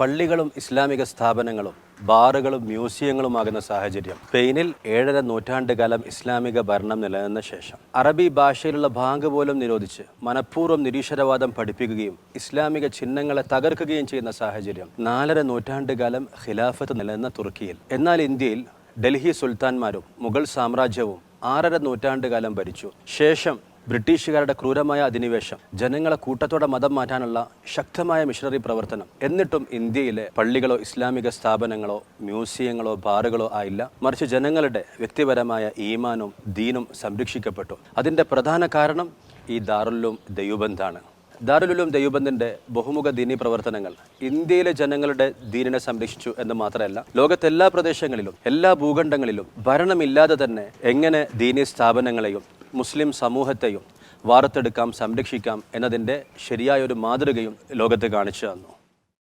പള്ളികളും ഇസ്ലാമിക സ്ഥാപനങ്ങളും ബാറുകളും മ്യൂസിയങ്ങളുമാകുന്ന സാഹചര്യം. സ്പെയിനിൽ ഏഴര നൂറ്റാണ്ട് കാലം ഇസ്ലാമിക ഭരണം നിലനിന്ന ശേഷം അറബി ഭാഷയിലുള്ള ബാങ്ക് പോലും നിരോധിച്ച് മനഃപൂർവം നിരീശ്വരവാദം പഠിപ്പിക്കുകയും ഇസ്ലാമിക ചിഹ്നങ്ങളെ തകർക്കുകയും ചെയ്യുന്ന സാഹചര്യം നാലര നൂറ്റാണ്ട് കാലം ഖിലാഫത്ത് നിലനിന്ന തുർക്കിയിൽ. എന്നാൽ ഇന്ത്യയിൽ ഡൽഹി സുൽത്താൻമാരും മുഗൾ സാമ്രാജ്യവും ആറര നൂറ്റാണ്ട് കാലം ഭരിച്ചു. ശേഷം ബ്രിട്ടീഷുകാരുടെ ക്രൂരമായ അധിനിവേശം ജനങ്ങളെ കൂട്ടത്തോടെ മതം മാറ്റാനുള്ള ശക്തമായ മിഷണറി പ്രവർത്തനം. എന്നിട്ടും ഇന്ത്യയിലെ പള്ളികളോ ഇസ്ലാമിക സ്ഥാപനങ്ങളോ മ്യൂസിയങ്ങളോ ബാറുകളോ ആയില്ല. മറിച്ച് ജനങ്ങളുടെ വ്യക്തിപരമായ ഈമാനും ദീനും സംരക്ഷിക്കപ്പെട്ടു. അതിന്റെ പ്രധാന കാരണം ഈ ദാറുല്ലും ദൈവബന്ധാണ് ദാറുലുലും ദൈവബന്ധിന്റെ ബഹുമുഖ ദീനി പ്രവർത്തനങ്ങൾ ഇന്ത്യയിലെ ജനങ്ങളുടെ ദീനിനെ സംരക്ഷിച്ചു എന്ന് മാത്രമല്ല ലോകത്തെല്ലാ പ്രദേശങ്ങളിലും എല്ലാ ഭൂഖണ്ഡങ്ങളിലും ഭരണമില്ലാതെ തന്നെ എങ്ങനെ ദീനി സ്ഥാപനങ്ങളെയും മുസ്ലിം സമൂഹത്തെയും വാർത്തെടുക്കാം സംരക്ഷിക്കാം എന്നതിന്റെ ശരിയായൊരു മാതൃകയും ലോകത്ത് കാണിച്ചു തന്നു.